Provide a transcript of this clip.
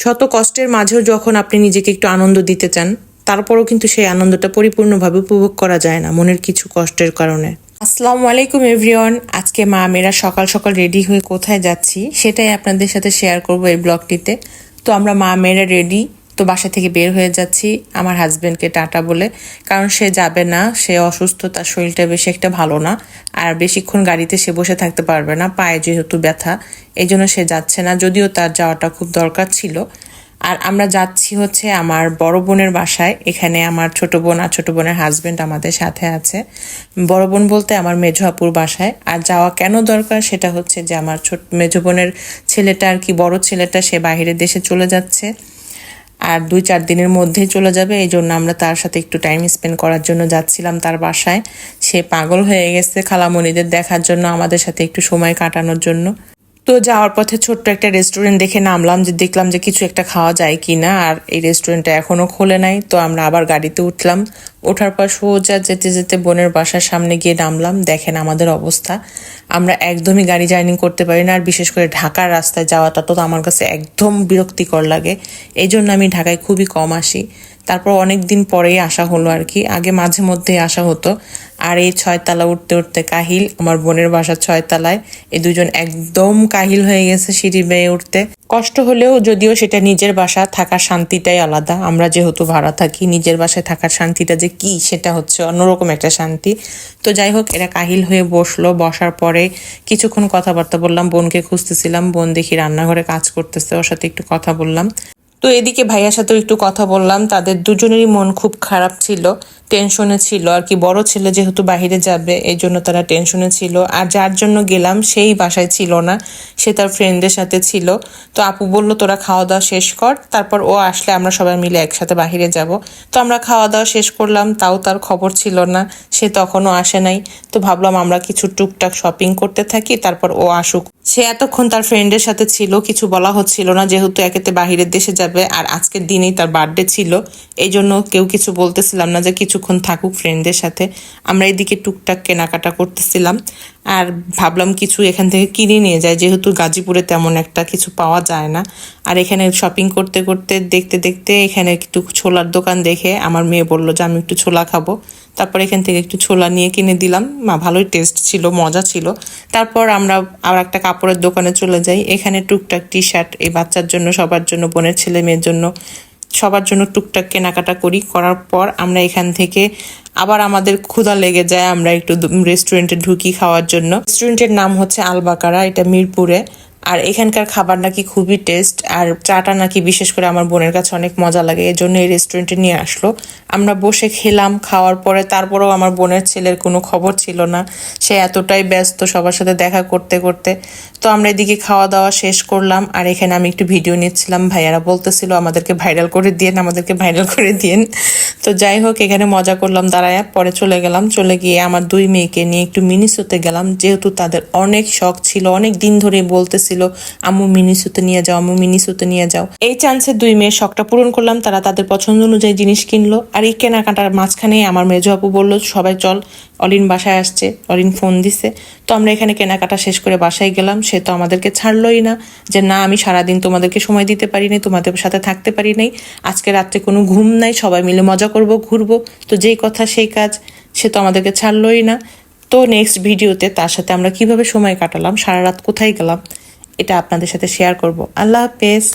শত কষ্টের মাঝেও যখন আপনি নিজেকে একটু আনন্দ দিতে চান, তারপরও কিন্তু সেই আনন্দটা পরিপূর্ণভাবে উপভোগ করা যায় না, মনের কিছু কষ্টের কারণে। আসসালামু আলাইকুম এভরিওয়ান, আজকে মা মেয়েরা সকাল সকাল রেডি হয়ে কোথায় যাচ্ছি, সেটাই আপনাদের সাথে শেয়ার করব এই ব্লগটিতে। তো আমরা মা মেয়েরা রেডি তো বাসা থেকে বের হয়ে যাচ্ছি আমার হাজব্যান্ডকে টাটা বলে। কারণ সে যাবে না, সে অসুস্থ, তার শরীরটা বেশি একটা ভালো না। আর বেশিক্ষণ গাড়িতে সে বসে থাকতে পারবে না, পায়ে যেহেতু ব্যথা এই জন্য সে যাচ্ছে না। যদিও তার যাওয়াটা খুব দরকার ছিল। আর আমরা যাচ্ছি হচ্ছে আমার বড় বোনের বাসায়। এখানে আমার ছোট বোন আর ছোট বোনের হাজব্যান্ড আমাদের সাথে আছে। বড় বোন বলতে আমার মেঝো বাসায়। আর যাওয়া কেন দরকার সেটা হচ্ছে যে আমার ছোট, মেঝো বোনের ছেলেটা আর কি বড় ছেলেটা, সে বাইরের দেশে চলে যাচ্ছে। আর দুই চার দিনের মধ্যেই চলে যাবে। এই জন্য আমরা তার সাথে একটু টাইম স্পেন্ড করার জন্য যাচ্ছিলাম তার বাসায়। সে পাগল হয়ে গেছে খালামণিদের দেখার জন্য, আমাদের সাথে একটু সময় কাটানোর জন্য। তো যাওয়ার পথে ছোট্ট একটা রেস্টুরেন্ট দেখে নামলাম, যে দেখলাম যে কিছু একটা খাওয়া যায় কি না আর এই রেস্টুরেন্টটা এখনও খোলে নাই। তো আমরা আবার গাড়িতে উঠলাম। ওঠার পর সোজা যেতে যেতে বোনের বাসার সামনে গিয়ে নামলাম। দেখেন আমাদের অবস্থা। আমরা একদমই গাড়ি জার্নি করতে পারি না, আর বিশেষ করে ঢাকার রাস্তায় যাওয়াটা তো আমার কাছে একদম বিরক্তিকর লাগে। এই জন্য আমি ঢাকায় খুবই কম আসি। তারপর অনেক দিন পরেই আসা হলো আর কি। আগে মাঝে মধ্যেই আসা হতো। আর এই ছয়তলা উঠতে উঠতে কাহিল, আমার বোনের বাসা ছয়তলায়, এই দুজন একদম কাহিল হয়ে গেছে সিঁড়ি বেয়ে উঠতে। কষ্ট হলেও যদিও সেটা নিজের বাসা, থাকার শান্তিটাই আলাদা। আমরা যেহেতু ভাড়া থাকি, নিজের বাসায় থাকার শান্তিটা যে কি, সেটা হচ্ছে অন্যরকম একটা শান্তি। তো যাই হোক, এরা কাহিল হয়ে বসল। বসার পরে কিছুক্ষণ কথাবার্তা বললাম, বোনকে খুঁজতেছিলাম। বোন দেখি রান্নাঘরে কাজ করতেছে, ওর সাথে একটু কথা বললাম। তো এদিকে ভাইয়ার সাথেও একটু কথা বললাম। তাদের দুজনেরই মন খুব খারাপ ছিল। টেনশনে ছিল আর কি। বড় ছেলে যেহেতু বাইরে যাবে, এই জন্য তারা টেনশনে ছিল। আর যার জন্য গেলাম সেই বাসায় ছিল না, সে তার ফ্রেন্ডদের সাথে ছিল। তো আপু বলল, তোরা খাওয়া দাওয়া শেষ কর, তারপর ও আসলে আমরা সবাই মিলে একসাথে বাহিরে যাব। তো আমরা খাওয়া দাওয়া শেষ করলাম, তাও তার খবর ছিল না, সে তখনও আসে নাই। তো ভাবলাম আমরা কিছু টুকটাক শপিং করতে থাকি, তারপর ও আসুক। সে এতক্ষণ তার ফ্রেন্ডের সাথে ছিল, কিছু বলা হচ্ছিল না, যেহেতু একেতে বাহিরের দেশে যাবে, আর আজকের দিনেই তার বার্থডে ছিল। এই জন্য কেউ কিছু বলতেছিলাম না যে কিছুক্ষণ থাকুক ফ্রেন্ডদের সাথে, আমরা এদিকে টুকটাক কেনাকাটা করতেছিলাম। আর ভাবলাম কিছু এখান থেকে কিনে নিয়ে যায় যেহেতু গাজীপুরে তেমন একটা কিছু পাওয়া যায় না। আর এখানে শপিং করতে করতে, দেখতে দেখতে এখানে একটু ছোলার দোকান দেখে আমার মেয়ে বলল যে, আমি একটু ছোলা খাব। তারপর এখান থেকে একটু ছোলা নিয়ে কিনে দিলাম। মা, ভালোই টেস্ট ছিল, মজা ছিল। তারপর আমরা আর একটা কাপড়ের দোকানে চলে যাই। এখানে টুকটাক টি শার্ট এই বাচ্চার জন্য, সবার জন্য, বোনের ছেলে মেয়ের জন্য সবার জন্য টুকটাক কেনাকাটা করি, করার পর আমরা এখান থেকে আবার আমাদের ক্ষুধা লেগে যায় আমরা একটু রেস্টুরেন্টে ঢুকি খাওয়ার জন্য। রেস্টুরেন্টের নাম হচ্ছে আলবাকারা, এটা মিরপুরে। আর এখানকার খাবার নাকি খুবই টেস্ট আর চাটা নাকি বিশেষ করে আমার বোনের কাছে অনেক মজা লাগে এই জন্য এই রেস্টুরেন্টে নিয়ে আসলো। আমরা বসে খেলাম, খাওয়ার পরে তারপরেও আমার বোনের ছেলের কোনো খবর ছিল না। সে এতটাই ব্যস্ত সবার সাথে দেখা করতে করতে। তো আমরা এদিকে খাওয়া দাওয়া শেষ করলাম, আর এখানে আমি একটু ভিডিও নিচ্ছিলাম। ভাইয়ারা বলতেছিল, আমাদেরকে ভাইরাল করে দিয়েন, আমাদেরকে ভাইরাল করে দিয়েন। তো যাই হোক, এখানে মজা করলাম, দাঁড়ায় পরে চলে গেলাম। চলে গিয়ে আমার দুই মেয়েকে নিয়ে একটু মিনিসোতে গেলাম, যেহেতু তাদের অনেক শখ ছিল, অনেক দিন ধরে বলতেছিল আম্মু মিনিসোতে নিয়ে যাও, আম্মু মিনিসোতে নিয়ে যাও। এই চান্সে দুই মেয়ের শখটা পূরণ করলাম, তারা তাদের পছন্দ অনুযায়ী জিনিস কিনলো। আর এই কেনাকাটার মাঝখানে আমার মেজো আপু বলল, সবাই চল, অলিন বাসায় আসছে। অলিন ফোন দিছে। তো আমরা এখানে কেনাকাটা শেষ করে বাসায় গেলাম, সে তো আমাদেরকে ছাড়লোই না। যে না, আমি সারাদিন তোমাদেরকে সময় দিতে পারি নাই তোমাদের সাথে থাকতে পারি নাই। আজকে রাত্রে কোনো ঘুম নাই, সবাই মিলে মজা করব, ঘুরবো। তো যেই কথা, সেই কাজ, সে তো আমাদেরকে ছাড়লোই না। তো নেক্সট ভিডিওতে তার সাথে আমরা কীভাবে সময় কাটালাম, সারা রাত কোথায় গেলাম? এটা আপনাদের সাথে শেয়ার করব। আল্লাহ হাফেজ।